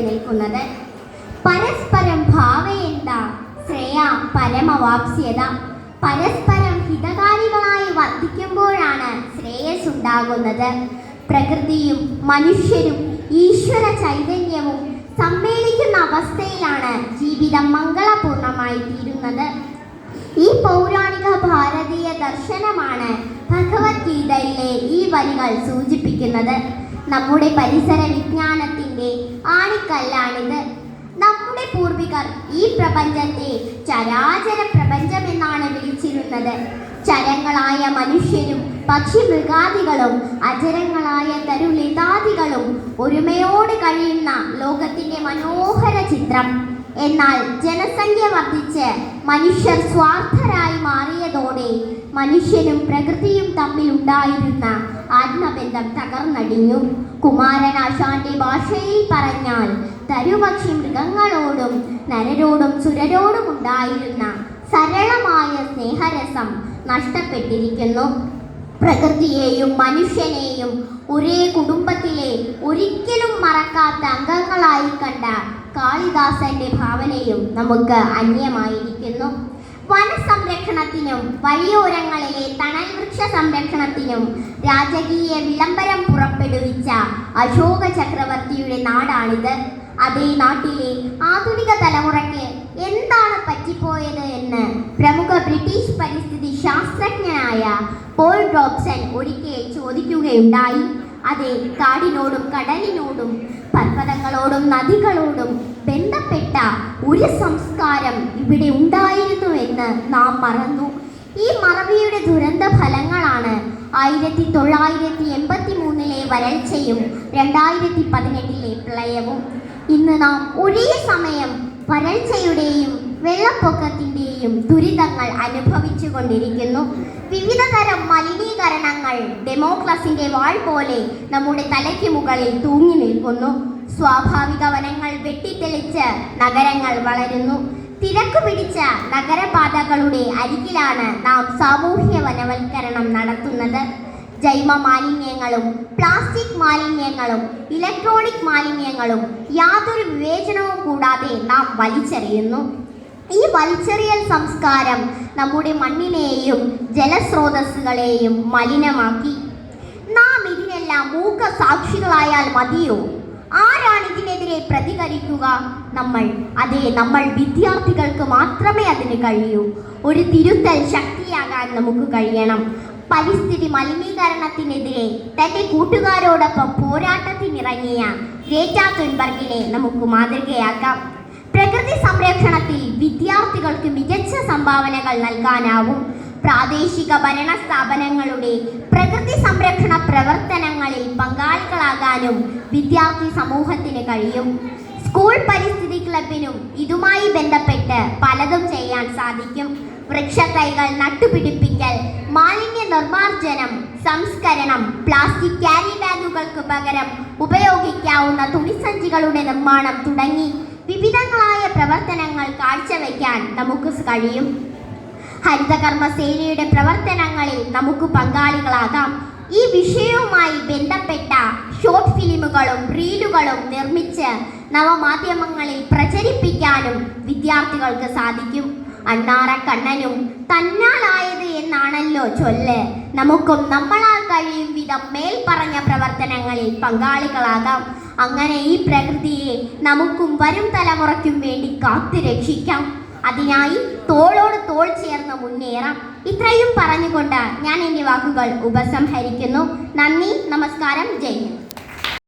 ഇവിടെ നിൽക്കുന്നത്. പരസ്പരം ഭാവയന്ത? ശ്രേയ പരമവാപ്സ്യത. പരസ്പരം ഹിതകാരികളായി വർദ്ധിക്കുമ്പോഴാണ് ശ്രേയസ് ഉണ്ടാകുന്നത് പ്രകൃതിയും മനുഷ്യരും ഈശ്വര ചൈതന്യവും സമ്മേളിക്കുന്ന അവസ്ഥയിലാണ് ജീവിതം മംഗളപൂർണമായി തീരുന്നത് ഈ പൗരാണിക ഭാരതീയ ദർശനമാണ് ഭഗവത്ഗീതയിലെ ഈ വരികൾ സൂചിപ്പിക്കുന്നത്. നമ്മുടെ പരിസര വിജ്ഞാനത്തിന്റെ ആണിക്കല്ലാണിത്. നമ്മുടെ പൂർവികർ ഈ പ്രപഞ്ചത്തെ ചരാചര പ്രപഞ്ചമെന്നാണ് വിളിച്ചിരുന്നത്. ചരങ്ങളായ മനുഷ്യരും പക്ഷി മൃഗാദികളും അചരങ്ങളായ തരുളിതാദികളും ഒരുമയോട് കഴിയുന്ന ലോകത്തിന്റെ മനോഹര ചിത്രം. എന്നാൽ ജനസംഖ്യ വർദ്ധിച്ച് മനുഷ്യർ സ്വാർത്ഥരായി മാറിയതോടെ മനുഷ്യനും പ്രകൃതിയും തമ്മിൽ ഉണ്ടായിരുന്ന ആത്മബന്ധം തകർന്നടിഞ്ഞു. കുമാരനാശാന്റെ ഭാഷയിൽ പറഞ്ഞാൽ തരുപക്ഷി മൃഗങ്ങളോടും നരരോടും സുരരോടും ഉണ്ടായിരുന്ന സരളമായ സ്നേഹരസം നഷ്ടപ്പെട്ടിരിക്കുന്നു. പ്രകൃതിയെയും മനുഷ്യനെയും ഒരേ കുടുംബത്തിലെ ഒരിക്കലും മറക്കാത്ത അംഗങ്ങളായി കണ്ട കാളിദാസന്റെ ഭാവനയും നമുക്ക് അന്യമായിരിക്കുന്നു. വനസംരക്ഷണത്തിനും വഴിയോരങ്ങളിലെ തണൽ വൃക്ഷ സംരക്ഷണത്തിനും രാജകീയ വിളംബരം പുറപ്പെടുവിച്ച അശോക ചക്രവർത്തിയുടെ നാടാണിത്. അതേ നാട്ടിലെ ആധുനിക തലമുറയ്ക്ക് എന്താണ് പറ്റിപ്പോയത് എന്ന് പ്രമുഖ ബ്രിട്ടീഷ് പരിസ്ഥിതി ശാസ്ത്രജ്ഞനായ പോൾ ഡോബ്സൺ ഒരിക്കൽ ചോദിക്കുകയുണ്ടായി. അതെ കാടിനോടും കടലിനോടും പർവതങ്ങളോടും നദികളോടും ബന്ധപ്പെട്ട ഒരു സംസ്കാരം ഇവിടെ ഉണ്ടായിരുന്നു എന്ന് നാം മറന്നു. ഈ മറവിയുടെ ദുരന്ത ഫലങ്ങളാണ് ആയിരത്തി തൊള്ളായിരത്തി എൺപത്തി മൂന്നിലെ വരൾച്ചയും രണ്ടായിരത്തി പതിനെട്ടിലെ പ്രളയവും. ഇന്ന് നാം ഒരേ സമയം വരൾച്ചയുടെയും വെള്ളപ്പൊക്കത്തിന്റെയും ദുരിതങ്ങൾ അനുഭവിച്ചു കൊണ്ടിരിക്കുന്നു. വിവിധ തരം മലിനീകരണങ്ങൾ ഡെമോക്രസിന്റെ വാൾ പോലെ നമ്മുടെ തലയ്ക്ക് മുകളിൽ തൂങ്ങി നിൽക്കുന്നു. സ്വാഭാവിക വനങ്ങൾ വെട്ടിത്തെളിച്ച് നഗരങ്ങൾ വളരുന്നു. തിരക്ക് പിടിച്ച നഗരപാതകളുടെ അരികിലാണ് നാം സാമൂഹ്യ വനവൽക്കരണം നടത്തുന്നത്. ജൈവ മാലിന്യങ്ങളും പ്ലാസ്റ്റിക് മാലിന്യങ്ങളും ഇലക്ട്രോണിക് മാലിന്യങ്ങളും യാതൊരു വിവേചനവും കൂടാതെ നാം വലിച്ചെറിയുന്നു. ഈ വലിച്ചെറിയൽ സംസ്കാരം നമ്മുടെ മണ്ണിനെയും ജലസ്രോതസ്സുകളെയും മലിനമാക്കി. നാം ഇതിനെല്ലാം മൂക്ക സാക്ഷികളായാൽ മതിയോ? ആരാണ് ഇതിനെതിരെ പ്രതികരിക്കുക നമ്മൾ. അതെ നമ്മൾ വിദ്യാർത്ഥികൾക്ക് മാത്രമേ അതിന് കഴിയൂ. ഒരു തിരുത്തൽ ശക്തിയാകാൻ നമുക്ക് കഴിയണം. പരിസ്ഥിതി മലിനീകരണത്തിനെതിരെ തന്റെ കൂട്ടുകാരോടൊപ്പം പോരാട്ടത്തിനിറങ്ങിയ ഗ്രേറ്റ നമുക്ക് മാതൃകയാക്കാം. പ്രകൃതി സംരക്ഷണത്തിൽ വിദ്യാർത്ഥികൾക്ക് മികച്ച സംഭാവനകൾ നൽകാനാവും. പ്രാദേശിക ഭരണ സ്ഥാപനങ്ങളുടെ പ്രവർത്തനങ്ങളിൽ പങ്കാളികളാകാനും വിദ്യാർത്ഥി സമൂഹത്തിന് കഴിയും. സ്കൂൾ പരിസ്ഥിതി ക്ലബിനും ഇതുമായി ബന്ധപ്പെട്ട് പലതും ചെയ്യാൻ സാധിക്കും. വൃക്ഷത്തൈകൾ നട്ടുപിടിപ്പിക്കൽ മാലിന്യ നിർമ്മാർജനം സംസ്കരണം പ്ലാസ്റ്റിക് ക്യാരി ബാഗുകൾക്ക് പകരം ഉപയോഗിക്കാവുന്ന തുണിസഞ്ചികളുടെ നിർമ്മാണം തുടങ്ങി വിവിധങ്ങളായ പ്രവർത്തനങ്ങൾ കാഴ്ചവെക്കാൻ നമുക്ക് കഴിയും. ഹരിതകർമ്മ സേനയുടെ പ്രവർത്തനങ്ങളിൽ നമുക്ക് പങ്കാളികളാകാം. ഈ വിഷയവുമായി ബന്ധപ്പെട്ട ഷോർട്ട് ഫിലിമുകളും റീലുകളും നിർമ്മിച്ച് നവമാധ്യമങ്ങളിൽ പ്രചരിപ്പിക്കാനും വിദ്യാർത്ഥികൾക്ക് സാധിക്കും. അണ്ണാറ കണ്ണനും തന്നാലായത് എന്നാണല്ലോ ചൊല്ല്. നമുക്കും നമ്മളാൽ കഴിയും വിധം മേൽ പറഞ്ഞ പ്രവർത്തനങ്ങളിൽ പങ്കാളികളാകാം. അങ്ങനെ ഈ പ്രകൃതിയെ നമുക്കും വരും തലമുറയ്ക്കും വേണ്ടി കാത്തു രക്ഷിക്കാം അതിനായി തോളോട് തോൾ ചേർന്ന് മുന്നേറാം. ഇത്രയും പറഞ്ഞുകൊണ്ട് ഞാൻ എന്റെ വാക്കുകൾ ഉപസംഹരിക്കുന്നു. നന്ദി നമസ്കാരം ജയ്